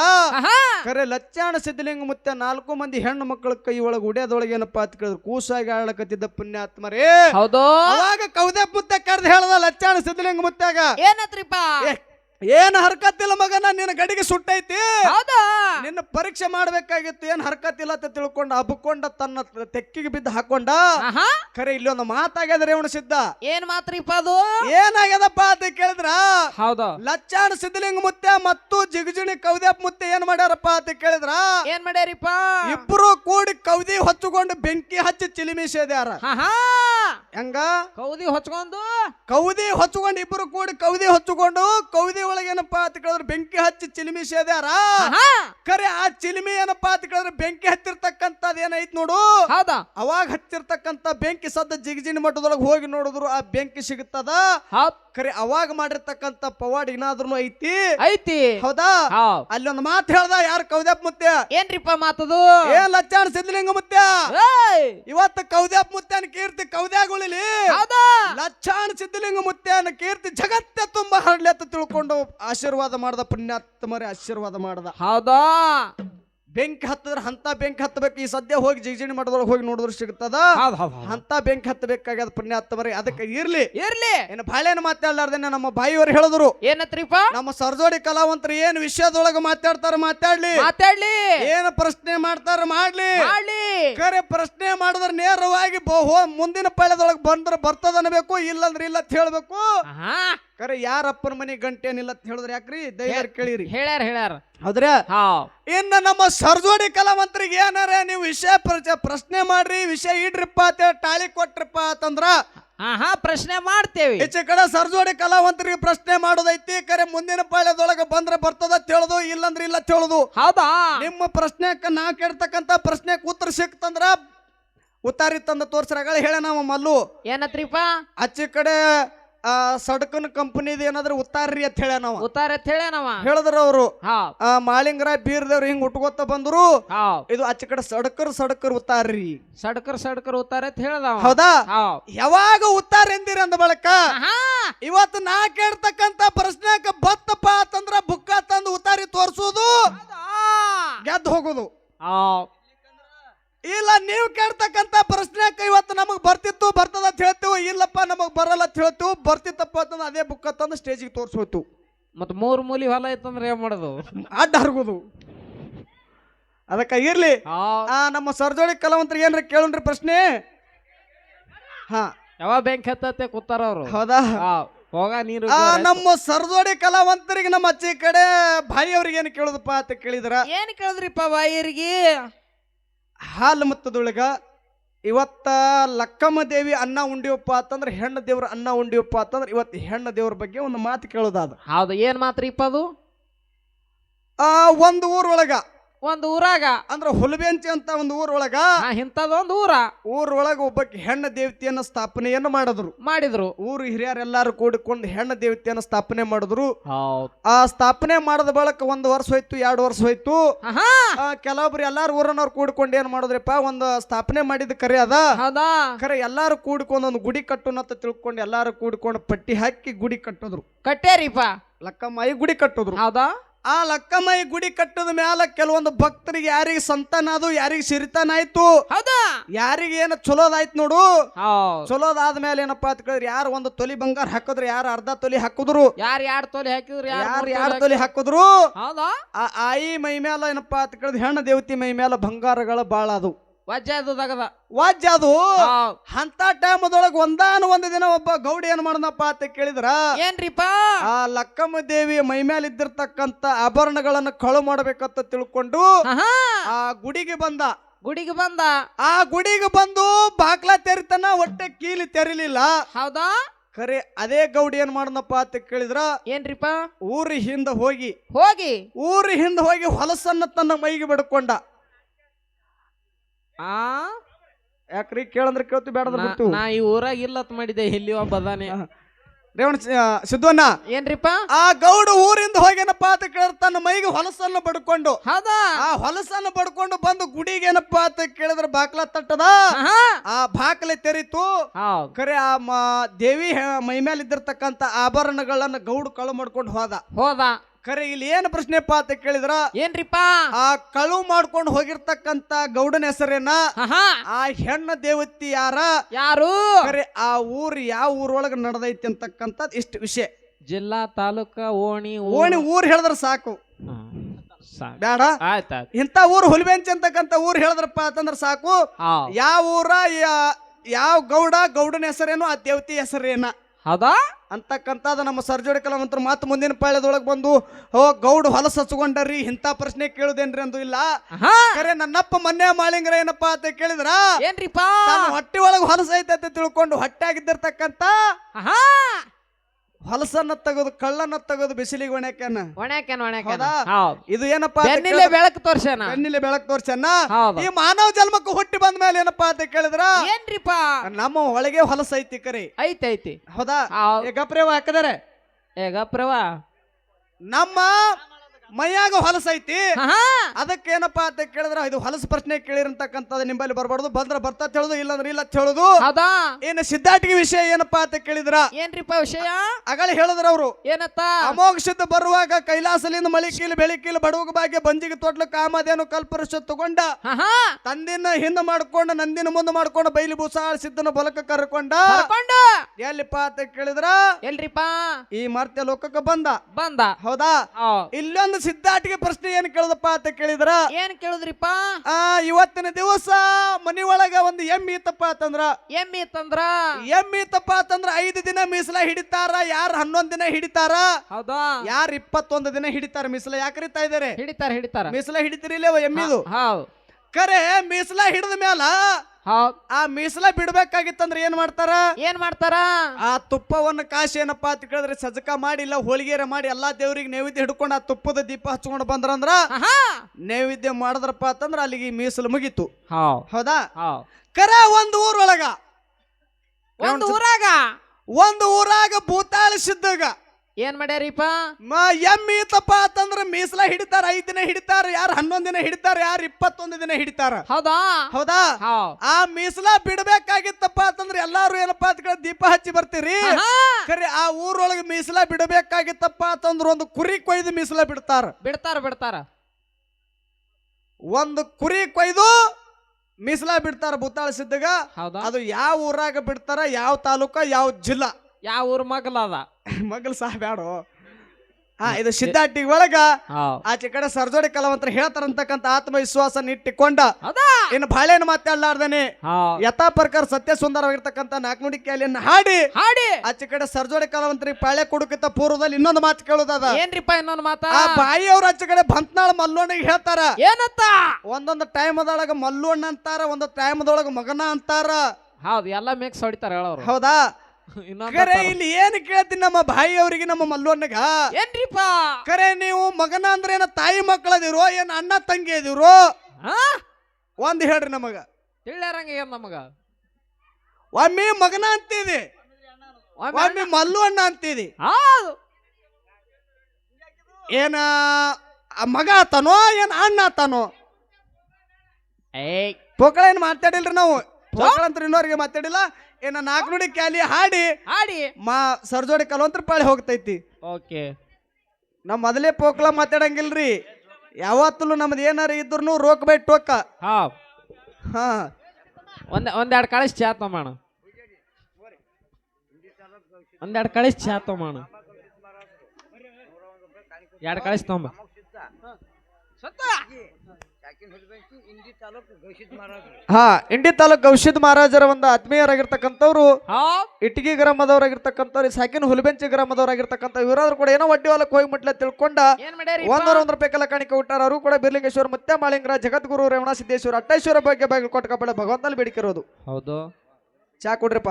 [SPEAKER 1] ಖರೆ ಲಚ್ಚಾಣ ಸಿದ್ಧಲಿಂಗ ಮತ್ತೆ ನಾಲ್ಕು ಮಂದಿ ಹೆಣ್ಣು ಮಕ್ಕಳ ಕೈ ಒಳಗೆ ಉಡ್ಯದೊಳಗೆ ಏನಪ್ಪಾ ಅಂತ ಕೇಳಿದ್ರೆ ಕೂಸಾಗಿ ಆಡಕತ್ತಿದ್ದ ಪುಣ್ಯಾತ್ಮರೇ
[SPEAKER 2] ಹೌದು?
[SPEAKER 1] ಅವಾಗ ಕೌದೆ ಮುತ್ತ ಕರೆದು ಹೇಳ್ದ ಲಚ್ಚಾಣ ಸಿದ್ಧಲಿಂಗ ಮುತ್ತಾಗ
[SPEAKER 2] ಏನತ್ರಿಪ್ಪ?
[SPEAKER 1] ಏನ್ ಹರ್ಕತ್ತಿಲ್ಲ ಮಗನ ನಿನ್ನ ಗಡಿಗೆ ಸುಟ್ಟೈತಿ?
[SPEAKER 2] ಹೌದಾ?
[SPEAKER 1] ನಿನ್ನ ಪರೀಕ್ಷೆ ಮಾಡ್ಬೇಕಾಗಿತ್ತು ಏನ್ ಹರ್ಕತ್ತಿಲ್ಲ ಅಂತ ತಿಳ್ಕೊಂಡ ಹಬ್ಕೊಂಡ ತನ್ನ ತೆಕ್ಕಿಗೆ ಬಿದ್ದು ಹಾಕೊಂಡ? ಖರೆ ಒಂದು ಮಾತಾಗ್ಯದ ರೇವಣ ಸಿದ್ಧ.
[SPEAKER 2] ಏನ್ ಮಾತ್ರಿಪ್ಪ ಅದು?
[SPEAKER 1] ಏನಾಗ್ಯದಪ್ಪ ಅಂತ ಕೇಳಿದ್ರ?
[SPEAKER 2] ಹೌದಾ.
[SPEAKER 1] ಲಚ್ಚಾಣ ಸಿದ್ಧಲಿಂಗ ಮುತ್ತೆ ಮತ್ತು ಜಿಗಜಿಣಿ ಕೌದ್ಯಾಪ್ ಮುತ್ತೆ ಏನ್ ಮಾಡ್ಯಾರಪ್ಪ ಅಂತ ಕೇಳಿದ್ರ?
[SPEAKER 2] ಏನ್ ಮಾಡ್ಯಾರಿಪ್ಪ?
[SPEAKER 1] ಇಬ್ರು ಕೂಡಿ ಕೌದಿ ಹೊಚ್ಚಕೊಂಡು ಬೆಂಕಿ ಹಚ್ಚಿ
[SPEAKER 2] ಚಿಲಿಮಿಸಿದ್ಯಾರ
[SPEAKER 1] ಹೆಂಗ?
[SPEAKER 2] ಕೌದಿ ಹೊಚ್ಕೊಂಡು
[SPEAKER 1] ಕೌದಿ ಹೊಚ್ಕೊಂಡು ಇಬ್ರು ಕೂಡಿ ಕೌದಿ ಹೊಚ್ಚುಕೊಂಡು ಕೌದಿ ಒಳಗೆ ಏನಪ್ಪಾ ಅಂತ ಕೇಳಿದ್ರೆ ಬೆಂಕಿ ಹಚ್ಚಿ ಚಿಲಿಮಿ ಸೇದ್ಯಾರ?
[SPEAKER 2] ಆಹಾ!
[SPEAKER 1] ಖರೆ ಆ ಚಿಲಿಮಿ ಏನಪ್ಪಾ ಅಂತ ಕೇಳಿದ್ರೆ ಬೆಂಕಿ ಹತ್ತಿರ್ತಕ್ಕಂಥದ್ದು ಏನೈತ್ ನೋಡು?
[SPEAKER 2] ಹೌದಾ?
[SPEAKER 1] ಅವಾಗ ಹತ್ತಿರ್ತಕ್ಕಂಥ ಬೆಂಕಿ ಸದ್ದ ಜಿಗಜಿನ ಮಠದೊಳಗೆ ಹೋಗಿ ನೋಡಿದ್ರು ಆ ಬೆಂಕಿ ಸಿಗುತ್ತದ?
[SPEAKER 2] ಹೌದ್.
[SPEAKER 1] ಖರೆ ಅವಾಗ ಮಾಡಿರ್ತಕ್ಕಂತ ಪವಾಡ್ ಏನಾದ್ರೂ ಐತಿ?
[SPEAKER 2] ಐತಿ.
[SPEAKER 1] ಹೌದಾ? ಅಲ್ಲಿ ಒಂದು ಮಾತು ಹೇಳ್ದ ಯಾರು ಕೌದ್ಯಾಪ್ ಮುತ್ಯ?
[SPEAKER 2] ಏನ್ರಿಪ್ಪ ಮಾತದು?
[SPEAKER 1] ಏನ್ ಲಚ್ಚಾಣ ಸಿದ್ಧಲಿಂಗ ಮುತ್ಯ?
[SPEAKER 2] ಏಯ್.
[SPEAKER 1] ಇವತ್ತು ಕೌದ್ಯಾಪ್ ಮುತ್ಯನ ಕೀರ್ತಿ ಕೌದ್ಯಾಗುಳಿಲಿ
[SPEAKER 2] ಹೌದಾ?
[SPEAKER 1] ಲಚ್ಚಾಣ ಸಿದ್ಧಲಿಂಗ ಮುತ್ಯನ ಕೀರ್ತಿ ಜಗತ್ತೇ ತುಂಬಾ ಹರಡ್ಲಿ ಅಂತ ತಿಳ್ಕೊಂಡು ಆಶೀರ್ವಾದ ಮಾಡ್ದ ಪುಣ್ಯಾತ್ಮರೇ ಆಶೀರ್ವಾದ ಮಾಡ್ದ.
[SPEAKER 2] ಹೌದಾ?
[SPEAKER 1] ಬೆಂಕಿ ಹತ್ತದ್ರ ಅಂತ ಬೆಂಕಿ ಹತ್ತಬೇಕು. ಈ ಸದ್ಯ ಹೋಗಿ ಜಿಗಜಿಣಿ ಮಠದೊಳಗೆ ಹೋಗಿ ನೋಡಿದ್ರೆ ಸಿಗ್ತದ. ಅಂತ ಬೆಂಕಿ ಹತ್ತಬೇಕಾಗ್ಯದ ಪುಣ್ಯಾತ್ಮರೇ ಅದಕ್ಕೆ ಇರ್ಲಿ.
[SPEAKER 2] ಇರ್ಲಿ.
[SPEAKER 1] ಏನು ಬಾಳೆನ ಮಾತಾಡ್ಲಾರ್ದೇನೆ ನಮ್ಮ ಬಾಯಿಯವರು ಹೇಳಿದ್ರು.
[SPEAKER 2] ಏನತ್ರಿಪ
[SPEAKER 1] ನಮ್ಮ ಸರ್ಜೋಡಿ ಕಲಾವಂತರು ಏನ್ ವಿಷಯದೊಳಗೆ ಮಾತಾಡ್ತಾರ ಮಾತಾಡ್ಲಿ.
[SPEAKER 2] ಮಾತಾಡ್ಲಿ.
[SPEAKER 1] ಏನ್ ಪ್ರಶ್ನೆ ಮಾಡ್ತಾರ ಮಾಡ್ಲಿ.
[SPEAKER 2] ಮಾಡ್ಲಿ.
[SPEAKER 1] ಕರೆ ಪ್ರಶ್ನೆ ಮಾಡಿದ್ರೆ ನೇರವಾಗಿ ಮುಂದಿನ ಪಾಳ್ಯದೊಳಗೆ ಬಂದ್ರೆ ಬರ್ತದ ಅನ್ಬೇಕು ಇಲ್ಲಂದ್ರೆ ಇಲ್ಲ ಅಂತ ಹೇಳ್ಬೇಕು. ಕರೆ ಯಾರಪ್ಪನ ಮನೆ ಗಂಟೆ ಏನಿಲ್ಲ ಅಂತ ಹೇಳಿದ್ರೆ ಯಾಕ್ರಿ? ದಯವಿಟ್ಟು ಕೇಳಿರಿ.
[SPEAKER 2] ಹೇಳ್ಯಾರ ಹೇಳ್ಯಾರ.
[SPEAKER 1] ಹೌದ್ರ? ಇನ್ನು ನಮ್ಮ ಸರ್ಜೋಡಿ ಕಲಾವಂತರಿಗೆ ಏನಾರ ನೀವು ವಿಷಯ ಪರಿಚಯ ಪ್ರಶ್ನೆ ಮಾಡ್ರಿ ವಿಷಯ ಇಡ್ರಿಪ್ಪ ಅಂತ ಟಾಳಿ ಕೊಟ್ರಪ್ಪ ಅಂತಂದ್ರ
[SPEAKER 2] ಹಾ ಪ್ರಶ್ನೆ ಮಾಡ್ತೇವೆ.
[SPEAKER 1] ಈಚೆ ಕಡೆ ಸರ್ಜೋಡಿ ಕಲಾವಂತರಿಗೆ ಪ್ರಶ್ನೆ ಮಾಡೋದೈತಿ ಕರೆ ಮುಂದಿನ ಪಾಳ್ಯದೊಳಗೆ ಬಂದ್ರೆ ಬರ್ತದ ತಿಳಿದು ಇಲ್ಲಂದ್ರೆ ಇಲ್ಲ ತಿಳಿದು.
[SPEAKER 2] ಹೌದಾ?
[SPEAKER 1] ನಿಮ್ಮ ಪ್ರಶ್ನೆ ನಾ ಕೇಳ್ತಕ್ಕಂತ ಪ್ರಶ್ನೆ ಉತ್ತರ ಸಿಕ್ತಂದ್ರ ಉತ್ತಾರಿ ತಂದ ತೋರ್ಸ್ರಾಗಳ ಹೇಳ ನಾವು ಮಲ್ಲು.
[SPEAKER 2] ಏನತ್ರಿಪ್ಪ?
[SPEAKER 1] ಅಚ್ಚಿ ಕಡೆ ಸಡ್ಕನ್ ಕಂಪನಿದ ಏನಾದ್ರೂ ಉತ್ತಾರ್ರಿ ಅಂತ ಹೇಳ ನಾವು
[SPEAKER 2] ಉತ್ತಾರ ಅಂತ ಹೇಳ್ಯಾನವ
[SPEAKER 1] ಹೇಳಿದ್ರ ಅವರು. ಆ ಮಾಳಿಂಗರ ಬೀರ್ದೇವ್ರು ಹಿಂಗ್ ಉಟ್ಕೋತ ಬಂದ್ರು. ಇದು ಆಚೆ ಕಡೆ ಸಡಕರ್ ಸಡಕರ್ ಉತ್ತಾರ್ರಿ.
[SPEAKER 2] ಸಡ್ಕರ್ ಸಡ್ಕರ್ ಉತ್ತಾರ ಅಂತ ಹೇಳ್ದವ
[SPEAKER 1] ಹೌದಾ?
[SPEAKER 2] ಹಾವ್
[SPEAKER 1] ಯಾವಾಗ ಉತ್ತಾರ ಎಂದಿರಿ ಅಂದ ಬಳಕ?
[SPEAKER 2] ಆಹಾ
[SPEAKER 1] ಇವತ್ತು ನಾ ಕೇಳ್ತಕ್ಕಂತ ಪ್ರಶ್ನೆಕ ಬತ್ತಪ್ಪ ಅಂತಂದ್ರ ಬುಕ್ಕ ತಂದು ಉತ್ತಾರಿ ತೋರ್ಸೋದು? ಗೆದ್ದು ಹೋಗೋದು.
[SPEAKER 2] ಹಾವ್
[SPEAKER 1] ಇಲ್ಲ ನೀವು ಕೇಳ್ತಕ್ಕಂತ ಪ್ರಶ್ನೆ ಇವತ್ತು ನಮಗೆ ಬರ್ತಿತ್ತು ಬರ್ತದ ಅಂತ ಹೇಳ್ತೀವಿ ಇಲ್ಲಪ್ಪ ನಮಗೆ ಬರಲ್ಲ ಅಂತ ಹೇಳ್ತೀವಿ ಬರ್ತಿತ್ತಪ್ಪ ಅಂತಂದ್ರೆ ಅದೇ ಬುಕ್ ತಂದು ಸ್ಟೇಜಿಗೆ ತೋರಿಸೋಯ್ತು.
[SPEAKER 2] ಮತ್ತು ಮೂರು ಮೂಲಿ ಹೊಲ ಇತ್ತಂದ್ರೆ ಏನು ಮಾಡೋದು?
[SPEAKER 1] ಅಡ್ಡ ಹರ್ಗೋದು. ಅದಕ್ಕೆ ಇರಲಿ. ನಮ್ಮ ಸರ್ಜೋಳಿ ಕಲಾವಂತರಿಗೆ ಏನ್ರ ಕೇಳೋಣ್ರಿ ಪ್ರಶ್ನೆ? ಹಾ.
[SPEAKER 2] ಯಾವ ಬ್ಯಾಂಕ್ ಹತ್ತತ್ತೆ ಕೂತಾರ ಅವರು?
[SPEAKER 1] ಹೌದಾ?
[SPEAKER 2] ಹೋಗ ನೀರು
[SPEAKER 1] ನಮ್ಮ ಸರ್ಜೋಡಿ ಕಲಾವಂತರಿಗೆ ನಮ್ಮ ಅಚ್ಚಿ ಕಡೆ ಬಾಯಿ ಅವ್ರಿಗೆ ಏನು ಕೇಳೋದಪ್ಪ ಅಂತ ಕೇಳಿದ್ರ?
[SPEAKER 2] ಏನು ಕೇಳಿದ್ರಿಪ್ಪ ಬಾಯಿರಿಗೆ
[SPEAKER 1] ಹಾಲು ಮತ್ತದೊಳಗ ಇವತ್ತ ಲಕ್ಕಮ್ಮ ದೇವಿ ಅನ್ನ ಉಂಡಿಯಪ್ಪ ಅಂತಂದ್ರೆ ಹೆಣ್ಣು ದೇವ್ರ ಅನ್ನ ಉಂಡಿಯಪ್ಪ ಅಂತಂದ್ರೆ ಇವತ್ತು ಹೆಣ್ಣು ದೇವ್ರ ಬಗ್ಗೆ ಒಂದು ಮಾತು ಕೇಳೋದಾದ.
[SPEAKER 2] ಹೌದು ಏನ್ ಮಾತ್ರಿಪ್ಪ ಅದು?
[SPEAKER 1] ಆ ಒಂದು ಊರೊಳಗ
[SPEAKER 2] ಒಂದ್ ಊರಾಗ.
[SPEAKER 1] ಅಂದ್ರ ಹುಲಬೆಂಚಿ ಅಂತ ಒಂದು ಊರೊಳಗ
[SPEAKER 2] ಹಾ ಇಂಥದೊಂದ್ ಊರ.
[SPEAKER 1] ಊರೊಳಗ ಒಬ್ಬಕ್ಕೆ ಹೆಣ್ಣ ದೇವತೆಯನ್ನ ಸ್ಥಾಪನೆಯನ್ನು ಮಾಡಿದ್ರು.
[SPEAKER 2] ಮಾಡಿದ್ರು.
[SPEAKER 1] ಊರು ಹಿರಿಯರೆಲ್ಲರೂ ಕೂಡಿಕೊಂಡು ಹೆಣ್ಣ ದೇವತೆಯನ್ನ ಸ್ಥಾಪನೆ ಮಾಡಿದ್ರು.
[SPEAKER 2] ಹೌದ್.
[SPEAKER 1] ಆ ಸ್ಥಾಪನೆ ಮಾಡಿದ ಬಳಕ ಒಂದು ವರ್ಷ ಹೋಯ್ತು ಎರಡು ವರ್ಷ ಹೋಯ್ತು. ಆ, ಕೆಲವೊಬ್ರು ಎಲ್ಲಾರು ಊರನ್ನವ್ರು ಕೂಡ್ಕೊಂಡು ಏನ್ ಮಾಡಿದ್ರಪ್ಪ ಒಂದು ಸ್ಥಾಪನೆ ಮಾಡಿದ ಕರೆ ಅದ.
[SPEAKER 2] ಹೌದಾ?
[SPEAKER 1] ಖರೆ ಎಲ್ಲಾರು ಕೂಡಿಕೊಂಡು ಒಂದು ಗುಡಿ ಕಟ್ಟುನ ಅಂತ ತಿಳ್ಕೊಂಡು ಎಲ್ಲಾರು ಕೂಡ್ಕೊಂಡು ಪಟ್ಟಿ ಹಾಕಿ ಗುಡಿ ಕಟ್ಟಿದ್ರು.
[SPEAKER 2] ಕಟ್ಟೇರಿಪ್ಪ
[SPEAKER 1] ಲಕ್ಕಮ್ಮಾಯಿ ಗುಡಿ ಕಟ್ಟಿದ್ರು.
[SPEAKER 2] ಹೌದಾ?
[SPEAKER 1] ಆ ಲಕ್ಕಮೈ ಗುಡಿ ಕಟ್ಟದ ಮ್ಯಾಲ ಕೆಲವೊಂದು ಭಕ್ತರಿಗೆ ಯಾರಿಗೆ ಸಂತಾನ ಅದು ಯಾರಿಗೆ ಸಿರಿತಾನ ಆಯ್ತು?
[SPEAKER 2] ಹೌದಾ.
[SPEAKER 1] ಯಾರಿಗೆ ಏನು ಚಲೋದಾಯ್ತು ನೋಡು.
[SPEAKER 2] ಚಲೋದಾದ
[SPEAKER 1] ಮೇಲೆ ಏನಪ್ಪಾ ಅಂತ ಕೇಳಿದ್ರೆ ಯಾರು ಒಂದು ತೊಲಿ ಬಂಗಾರ ಹಾಕಿದ್ರು ಯಾರು ಅರ್ಧ ತೊಲಿ ಹಾಕಿದ್ರು?
[SPEAKER 2] ಯಾರು ಯಾರು ತೊಲಿ ಹಾಕಿದ್ರು
[SPEAKER 1] ಯಾರು
[SPEAKER 2] ಯಾರು
[SPEAKER 1] ತೊಲಿ ಹಾಕಿದ್ರು? ಆ ಆಯಿ ಮೈ ಮ್ಯಾಲ ಏನಪ್ಪಾ ಅಂತ ಕೇಳಿದ್ರೆ ಹೆಣ್ಣು ದೇವತಿ ಮೈ ಮ್ಯಾಲ ಬಂಗಾರಗಳು ಬಾಳ ಅದು.
[SPEAKER 2] ವಜ್ಜೆ
[SPEAKER 1] ವಾಜ್ಯ ಅದು?
[SPEAKER 2] ಹೌದ್
[SPEAKER 1] ಅಂತ ಟೈಮದೊಳಗ ಒಂದಾನ ಒಂದು ದಿನ ಒಬ್ಬ ಗೌಡಿ ಏನ್ ಮಾಡನಪ್ಪ ಅಂತ ಕೇಳಿದ್ರ?
[SPEAKER 2] ಏನ್ರಿಪ್ಪ?
[SPEAKER 1] ಆ ಲಕ್ಕಮ್ಮ ದೇವಿ ಮೈ ಮೇಲೆ ಇದ್ದಿರ್ತಕ್ಕಂತ ಆಭರಣಗಳನ್ನ ಕಳು ಮಾಡ್ಬೇಕಂತ ತಿಳ್ಕೊಂಡು ಆ ಗುಡಿಗೆ ಬಂದ.
[SPEAKER 2] ಗುಡಿಗೆ ಬಂದ.
[SPEAKER 1] ಆ ಗುಡಿಗೆ ಬಂದು ಬಾಕ್ಲ ತೆರಿತನ ಹೊಟ್ಟೆ ಕೀಲಿ ತೆರಿಲಿಲ್ಲ.
[SPEAKER 2] ಹೌದಾ?
[SPEAKER 1] ಖರೆ ಅದೇ ಗೌಡಿ ಏನ್ ಮಾಡನಪ್ಪ ಅಂತ ಕೇಳಿದ್ರ?
[SPEAKER 2] ಏನ್ರಿಪ್ಪ?
[SPEAKER 1] ಊರಿ ಹಿಂದ ಹೋಗಿ.
[SPEAKER 2] ಹೋಗಿ.
[SPEAKER 1] ಊರಿ ಹಿಂದ ಹೋಗಿ ಹೊಲಸನ್ನ ತನ್ನ ಮೈಗೆ ಬಿಡ್ಕೊಂಡ.
[SPEAKER 2] ಆ?
[SPEAKER 1] ಯಾಕ್ರಿ? ಕೇಳಂದ್ರೆ ಕೇಳ್ತು ಬೇಡದ
[SPEAKER 2] ನಾ-
[SPEAKER 1] ಬಿಡ್ತು
[SPEAKER 2] ನಾ ಈ ಊರಾಗ ಇಲ್ಲತ್ ಮಾಡಿದೆ ಇಲ್ಲಿ ಒಬ್ಬ ಅದಾನೆ.
[SPEAKER 1] ರೇವಣ ಸಿದ್ಧವನ್ನ
[SPEAKER 2] ಏನ್ರಿಪ್ಪ?
[SPEAKER 1] ಆ ಗೌಡ ಊರಿಂದ ಹೋಗೇನಪ್ಪ ಅಂತ ಕೇಳಿದ್ರೆ ತನ್ನ ಮೈಗೆ ಹೊಲಸನ್ನು ಬಡ್ಕೊಂಡು.
[SPEAKER 2] ಹೌದಾ?
[SPEAKER 1] ಆ ಹೊಲಸನ್ನು ಬಡ್ಕೊಂಡು ಬಂದು ಗುಡಿಗೆ ಏನಪ್ಪಾ ಅಂತ ಕೇಳಿದ್ರೆ ಬಾಕ್ಲ ತಟ್ಟದ? ಆ ಬಾಕ್ಲೆ ತೆರಿತು.
[SPEAKER 2] ಹೌದ್.
[SPEAKER 1] ಖರೆ ಆ ಮ- ದೇವಿ ಹೆ- ಮೈ ಮೇಲೆ ಇದ್ದಿರ್ತಕ್ಕಂತ ಆಭರಣಗಳನ್ನ ಗೌಡ ಕಳು ಮಾಡ್ಕೊಂಡು ಹೋದ.
[SPEAKER 2] ಹೋದ.
[SPEAKER 1] ಖರೆ ಇಲ್ಲಿ ಏನು ಪ್ರಶ್ನೆಪ್ಪ ಅಂತ ಕೇಳಿದ್ರ?
[SPEAKER 2] ಏನ್ರಿಪ್ಪ?
[SPEAKER 1] ಆ ಕಳು ಮಾಡ್ಕೊಂಡು ಹೋಗಿರ್ತಕ್ಕಂತ ಗೌಡನ ಹೆಸರೇನ? ಆ ಹೆಣ್ಣ ದೇವತಿ ಯಾರ?
[SPEAKER 2] ಯಾರು?
[SPEAKER 1] ಖರೆ ಆ ಊರು ಯಾವ ಊರೊಳಗೆ ನಡೆದೈತಿ ಅಂತಕ್ಕಂಥದ್ದು ಇಷ್ಟು ವಿಷಯ.
[SPEAKER 2] ಜಿಲ್ಲಾ ತಾಲೂಕ ಓಣಿ
[SPEAKER 1] ಓಣಿ ಊರ್ ಹೇಳಿದ್ರೆ ಸಾಕು. ಬೇಡ.
[SPEAKER 2] ಇಂತ
[SPEAKER 1] ಇಂಥ ಊರು ಹುಲಿಬೆಂಚ್ ಊರ್ ಊರು ಹೇಳಿದ್ರಪ್ಪ ಅಂತಂದ್ರೆ ಸಾಕು. ಯಾವ ಊರ ಯಾವ ಗೌಡ ಗೌಡನ ಹೆಸರೇನು ಆ ದೇವತಿ ಹೆಸರೇನ?
[SPEAKER 2] ಹೌದಾ?
[SPEAKER 1] ಅಂತಕ್ಕಂಥದ್ದು ನಮ್ಮ ಸರ್ಜೋಡಿ ಕಲಾವಂತರು ಮಾತು ಮುಂದಿನ ಪಾಳ್ಯದೊಳಗೆ ಬಂದು ಓ ಗೌಡ ಹೊಲಸ ಹಚ್ಕೊಂಡ್ರಿ ಇಂಥ ಪ್ರಶ್ನೆ ಕೇಳುದೇನ್ರಿ ಅಂದು ಇಲ್ಲ. ಖರೆ ನನ್ನಪ್ಪ ಮೊನ್ನೆ ಮಾಳಿಂಗ್ರ ಏನಪ್ಪಾ ಅಂತ ಕೇಳಿದ್ರ?
[SPEAKER 2] ಏನ್ರಿಪ್ಪ?
[SPEAKER 1] ತನ್ನ ಹೊಟ್ಟೆ ಒಳಗೆ ಹೊಲಸ ಐತೆ ಅಂತ ತಿಳ್ಕೊಂಡು ಹೊಟ್ಟೆ ಆಗಿದ್ದಿರ್ತಕ್ಕಂಥ ಹೊಲಸನ್ನ ತೆಗೆದು ಕಳ್ಳನ್ನ ತೆಗೆದು ಬಿಸಿಲಿಗೆ ಒಣಕ್ಯಾನ
[SPEAKER 2] ಒಣಕ್ಯಾನ ಒಣಕ್ಯಾನ
[SPEAKER 1] ಹೌದಾ?
[SPEAKER 2] ಹೌದ್.
[SPEAKER 1] ಇದು ಏನಪ್ಪಾ ಅಂತ
[SPEAKER 2] ಬೆನ್ನಿಲೆ
[SPEAKER 1] ಕೇಳಿದ್ರ-
[SPEAKER 2] ಬೆಳಕು ತೋರ್ಸ್ಯಾನ?
[SPEAKER 1] ಬೆನ್ನಿಲೇ ಬೆಳಕು ತೋರ್ಸನ್ನ
[SPEAKER 2] ಹೌದು.
[SPEAKER 1] ಈ ಮಾನವ ಜನ್ಮಕ್ಕೆ ಹುಟ್ಟಿ ಬಂದ ಮೇಲೆ ಏನಪ್ಪಾ ಅಂತ ಕೇಳಿದ್ರ?
[SPEAKER 2] ಏನ್ರಿಪ್ಪ?
[SPEAKER 1] ನಮ್ಮ ಒಳಗೆ ಹೊಲಸ ಐತಿ ಕರಿ.
[SPEAKER 2] ಐತಿ ಐತಿ.
[SPEAKER 1] ಹೌದಾ?
[SPEAKER 2] ಹೌದ್.
[SPEAKER 1] ಗಪ್ರೇವ ಹಾಕಿದಾರೆ.
[SPEAKER 2] ಈಗ ಪ್ರವಾ
[SPEAKER 1] ನಮ್ಮ ಮೈಯಾಗ ಹೊಲಸ ಐತಿ
[SPEAKER 2] ಹಾ.
[SPEAKER 1] ಅದಕ್ಕೆ ಏನಪ್ಪಾ ಅಂತ ಕೇಳಿದ್ರ ಇದು ಹೊಲಸ ಪ್ರಶ್ನೆ ಕೇಳಿರಂತಕ್ಕಂಥದ್ದು ನಿಂಬಲ್ಲಿ ಬರ್ಬಾರ್ದು. ಬಂದ್ರ ಬರ್ತಾ ಹೇಳುದು ಇಲ್ಲಂದ್ರೆ ಇಲ್ಲ ಅಂತ ಹೇಳುದು ಏನು ಸಿದ್ಧಾಟಿಗೆ ವಿಷಯ ಏನಪ್ಪಾ ಅಂತ ಕೇಳಿದ್ರ?
[SPEAKER 2] ಏನ್ರಿಪ್ಪ ವಿಷಯ?
[SPEAKER 1] ಅಗಳ ಹೇಳಿದ್ರ ಅವರು.
[SPEAKER 2] ಏನತ್ತ?
[SPEAKER 1] ಅಮೋಘ ಸಿದ್ಧ ಬರುವಾಗ ಕೈಲಾಸಲಿಂದ ಮಳಿಕೀಲ್ ಬೆಳಿಕೀಲ್ ಬಡವಗ ಬಾಗಿ ಬಂಜಿಗೆ ತೊಟ್ಲು ಕಾಮದೇನು ಕಲ್ಪರಿಸ ತಗೊಂಡ ತಂದಿನ ಹಿಂದ ಮಾಡ್ಕೊಂಡ ನಂದಿನ ಮುಂದೆ ಮಾಡ್ಕೊಂಡ ಬೈಲಿ ಬೂಸಾಳ ಸಿದ್ದನ ಬಲಕ ಕರ್ಕೊಂಡ. ಎಲ್ಲಿಪ್ಪ ಅಂತ ಕೇಳಿದ್ರ?
[SPEAKER 2] ಎಲ್ರಿಪ್ಪ?
[SPEAKER 1] ಈ ಮರ್ತ್ಯ ಲೋಕಕ್ಕೆ ಬಂದ.
[SPEAKER 2] ಬಂದ.
[SPEAKER 1] ಹೌದಾ?
[SPEAKER 2] ಹೌದ್.
[SPEAKER 1] ಇಲ್ಲೊಂದು ಸಿದ್ಧಾಟಿಗೆ ಪ್ರಶ್ನೆ ಏನ್ ಕೇಳದಪ್ಪ ಅಂತ ಕೇಳಿದ್ರ?
[SPEAKER 2] ಏನ್ ಕೇಳಿದ್ರಿಪ್ಪ?
[SPEAKER 1] ಆ ಇವತ್ತಿನ ದಿವಸ ಮನಿ ಒಳಗ ಒಂದು ಎಮ್ಮಿ ಇತ್ತಪ್ಪ ಅಂತಂದ್ರ?
[SPEAKER 2] ಎಮ್ಮಿ ತಂದ್ರ
[SPEAKER 1] ಎಮ್ಮಿ ಇತ್ತಪ್ಪ ಅಂತಂದ್ರ ಐದು ದಿನ ಮೀಸಲ ಹಿಡಿತಾರ ಯಾರ ಹನ್ನೊಂದ್ ದಿನ ಹಿಡಿತಾರ?
[SPEAKER 2] ಹೌದಾ?
[SPEAKER 1] ಯಾರು ಇಪ್ಪತ್ತೊಂದು ದಿನ ಹಿಡಿತಾರ ಮೀಸಲ? ಯಾಕೆ ಹಿಡಿತಾ ಇದಾರೆ
[SPEAKER 2] ಹಿಡಿತಾರ ಹಿಡಿತಾರ.
[SPEAKER 1] ಮೀಸಲ ಹಿಡಿತಿರಿಲ್ಲ ಎಮ್ಮಿದು?
[SPEAKER 2] ಹೌದು.
[SPEAKER 1] ಕರೆ ಮೀಸಲ ಹಿಡಿದ ಮ್ಯಾಲ
[SPEAKER 2] ಹೌದ್.
[SPEAKER 1] ಆ ಮೀಸಲ ಬಿಡ್ಬೇಕಾಗಿತ್ತಂದ್ರೆ ಏನ್ ಮಾಡ್ತಾರ?
[SPEAKER 2] ಏನ್ ಮಾಡ್ತಾರ?
[SPEAKER 1] ಆ ತುಪ್ಪವನ್ನ ಕಾಶಿ ಏನಪ್ಪಾ ಅಂತ ಕೇಳಿದ್ರೆ ಸಜಕ ಮಾಡಿ ಇಲ್ಲ ಹೋಳಿಗೆರ ಮಾಡಿ ಎಲ್ಲಾ ದೇವ್ರಿಗೆ ನೈವೇದ್ಯ ಹಿಡ್ಕೊಂಡು ಆ ತುಪ್ಪದ ದೀಪ ಹಚ್ಕೊಂಡು ಬಂದ್ರಂದ್ರ ನೈವೇದ್ಯ ಮಾಡಿದ್ರಪ್ಪ ಅಂತಂದ್ರ ಅಲ್ಲಿಗೆ ಈ ಮೀಸಲು ಮುಗೀತು.
[SPEAKER 2] ಹೌದ್.
[SPEAKER 1] ಹೌದಾ?
[SPEAKER 2] ಹೌದ್.
[SPEAKER 1] ಕರ ಒಂದು ಊರೊಳಗ.
[SPEAKER 2] ಒಂದ್ ಊರಾಗ?
[SPEAKER 1] ಒಂದು ಊರಾಗ ಭೂತಾಳ ಸಿದ್ದಾಗ
[SPEAKER 2] ಏನ್ ಮಾಡ್ಯಾರಿಪ್ಪ?
[SPEAKER 1] ಮ ಎಮ್ಮಿ ತಪ್ಪ ಅಂತಂದ್ರ ಮೀಸಲ ಹಿಡಿತಾರ ಐದ್ ದಿನ ಹಿಡಿತಾರ ಯಾರು ಹನ್ನೊಂದ್ ದಿನ ಹಿಡಿತಾರ ಯಾರು ಇಪ್ಪತ್ತೊಂದು ದಿನ ಹಿಡಿತಾರ.
[SPEAKER 2] ಹೌದಾ?
[SPEAKER 1] ಹೌದಾ? ಆ ಮೀಸಲ ಬಿಡ್ಬೇಕಾಗಿತ್ತಪ್ಪ ಅಂತಂದ್ರ ಎಲ್ಲಾರು ಏನಪ್ಪಾ ಅಂತ ದೀಪ ಹಚ್ಚಿ ಬರ್ತೀರಿ? ಖರೀ ಆ ಊರೊಳಗೆ ಮೀಸಲ ಬಿಡಬೇಕಾಗಿತ್ತಪ್ಪ ಅಂತಂದ್ರ ಒಂದು ಕುರಿ ಕೊಯ್ದು ಮೀಸಲ ಬಿಡ್ತಾರ.
[SPEAKER 2] ಬಿಡ್ತಾರ ಬಿಡ್ತಾರ.
[SPEAKER 1] ಒಂದು ಕುರಿ ಕೊಯ್ದು ಮೀಸಲ ಬಿಡ್ತಾರ ಭೂತಾಳ ಸಿದ್ಧಗ.
[SPEAKER 2] ಹೌದಾ?
[SPEAKER 1] ಅದು ಯಾವ ಊರಾಗ ಬಿಡ್ತಾರ ಯಾವ ತಾಲೂಕ ಯಾವ ಜಿಲ್ಲಾ?
[SPEAKER 2] ಯಾವ ಊರ್ ಮಗಲ ಅದ?
[SPEAKER 1] ಮಗಲ್ ಸಹ ಬ್ಯಾಡೋ. ಹಾ ಇದು ಸಿದ್ಧಾಟಿ ಒಳಗ ಆಚೆ ಕಡೆ ಸರ್ಜೋಡಿ ಕಲಾವಂತರ ಹೇಳ್ತಾರಂತಕ್ಕಂತ ಆತ್ಮವಿಶ್ವಾಸ ಇಟ್ಟಿಕೊಂಡ ಇನ್ನು ಬಾಳೆನ ಮಾತಾಡ್ಲಾರ್ದೇನೆ ಯಥಾ ಪ್ರಕಾರ ಸತ್ಯ ಸುಂದರವಾಗಿರ್ತಕ್ಕಂಥ ನಾಕ್ಮುಡಿ ಕ್ಯಾಲಿಯನ್ನು ಹಾಡಿ
[SPEAKER 2] ಹಾಡಿ.
[SPEAKER 1] ಆಚೆ ಕಡೆ ಸರ್ಜೋಡಿ ಕಲಾವಂತರಿಗೆ ಪಾಳೆ ಕೊಡುಕಿತ ಪೂರ್ವದಲ್ಲಿ ಇನ್ನೊಂದು ಮಾತು ಕೇಳೋದದ
[SPEAKER 2] ಏನ್ರಿಪ್ಪ ಇನ್ನೊಂದು ಮಾತ?
[SPEAKER 1] ಆ ಬಾಯಿ ಅವ್ರ ಆಚೆ ಕಡೆ ಬಂತ್ನಾಳ ಮಲ್ಲೋಣಿಗೆ ಹೇಳ್ತಾರ.
[SPEAKER 2] ಏನತ್ತ?
[SPEAKER 1] ಒಂದೊಂದು ಟೈಮ್ ಅದೊಳಗ ಮಲ್ಲೋಣ್ಣ ಅಂತಾರ ಒಂದು ಟೈಮ್ ಅದೊಳಗ ಮಗನ ಅಂತಾರ.
[SPEAKER 2] ಹೌದು ಎಲ್ಲಾ ಮೇಕ್ಸ್ ಹೊಡಿತಾರ ಹೇಳೋರು.
[SPEAKER 1] ಹೌದಾ? ಖರೆ ಇಲ್ಲಿ ಏನ್ ಕೇಳ್ತೀನಿ ನಮ್ಮ ಭಾಯಿ ಅವರಿಗೆ ನಮ್ಮ ಮಲ್ಲವಣ್ಣಗ
[SPEAKER 2] ಏನ್ರಿಪ್ಪ?
[SPEAKER 1] ಕರೆ ನೀವು ಮಗನ ಅಂದ್ರೆ ಏನ ತಾಯಿ ಮಕ್ಕಳದಿರೋ ಏನ್ ಅಣ್ಣ ತಂಗಿ ಅದಿರೋ
[SPEAKER 2] ಹಾ
[SPEAKER 1] ಒಂದ್ ಹೇಳ್ರಿ ನಮಗ.
[SPEAKER 2] ತಿಳ್ಯಾರಂಗ ಏನ್ ನಮಗ?
[SPEAKER 1] ಒಮ್ಮೆ ಮಗನ ಅಂತಿದಿ.
[SPEAKER 2] ಒಮ್ಮೆ
[SPEAKER 1] ಮಲ್ಲು ಅಣ್ಣ. ಅಂತಿದಿ. ಏನ ಮಗ ಆತನೋ ಏನ್ ಅಣ್ಣ ಆತನೋ?
[SPEAKER 2] ಏಯ್.
[SPEAKER 1] ಪೋಕಳ ಏನ್ ಮಾತಾಡಿಲ್ರಿ ನಾವು? ಅಂತ ಇನ್ನೋರಿಗೆ ಮಾತಾಡಿಲ್ಲ? ಏನ ನಾಲ್ಕು ನುಡಿ ಕ್ಯಾಲಿ ಹಾಡಿ.
[SPEAKER 2] ಹಾಡಿ.
[SPEAKER 1] ಮಾ ಸರ್ಜೋಡಿ ಕಲವಂತ್ರ ಪಾಳಿ ಹೋಗ್ತೈತಿ.
[SPEAKER 2] ಓಕೆ.
[SPEAKER 1] ನಮ್ಮ ಮೊದಲೇ ಪೋಕ್ಲ ಮಾತಾಡಂಗಿಲ್ರಿ. ಯಾವತ್ತೂ ನಮ್ದು ಏನಾರ ಇದ್ರು ರೋಕ್ ಬೈ ಟೋಕ.
[SPEAKER 2] ಹಾ.
[SPEAKER 1] ಹಾ.
[SPEAKER 2] ಒಂದ್ ಒಂದೆರಡು ಕಳಿಸ್ ಚಾ ತೊಗೋಣ. ಒಂದೆರಡು ಕಳಿಸ್ ಚಾ ತೊಗೋಣ. ಎರಡು ಕಳಿಸ್ ತೊಂಬ
[SPEAKER 1] ಹಾ ಇಂಡಿ ತಾಲೂಕ್ ಗೌಶಿದ್ ಮಹಾರಾಜರ ಒಂದು ಆತ್ಮೀಯರಾಗಿರ್ತಕ್ಕಂಥವ್ರು
[SPEAKER 2] ಇಟ್ಟಿಗೆ
[SPEAKER 1] ಇಟಗಿ ಗ್ರಾಮದವರಾಗಿರ್ತಕ್ಕಂಥವ್ರು ಸಾಕಿನ ಹುಲಿಬೆಂಚಿ ಗ್ರಾಮದವರಾಗಿರ್ತಕ್ಕಂಥ ಇವರಾದ್ರೂ ಕೂಡ ಏನೋ ವಡ್ಡಿ ಹೊಲಕ್ಕೆ ಹೋಗಿ ಮುಟ್ಲೆ ತಿಳ್ಕೊಂಡ ಒಂದರ ಒಂದ್ ರೂಪಾಯಿ ಕೆಲ ಕಾಣಿಕೆ ಹುಟ್ಟಾರ. ಅವರು ಕೂಡ ಬಿರ್ಲಿಂಗೇಶ್ವರ ಮತ್ತೆ ಮಾಳಿಂಗರ ಜಗದ್ಗುರು ರೇವಣ ಸಿದ್ದೇಶ್ವರ ಅಟ್ಟೇಶ್ವರ ಬಗ್ಗೆ ಬಾಗಿಲು ಕೊಟ್ಟ ಕಬ್ಬಳ ಭಗವಂತನಲ್ಲಿ ಬೇಡಿಕಿರೋದು.
[SPEAKER 2] ಹೌದು.
[SPEAKER 1] ಚಾ ಕೊಡ್ರಿಪ್ಪ.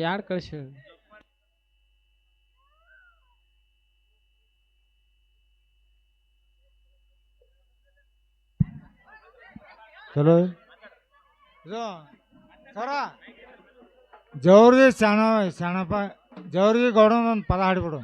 [SPEAKER 2] ಯಾರು ಕಳಿಸಿ?
[SPEAKER 3] చలో జోరుది శాణ శనప జోరుది గొడవ పదహాడు కూడా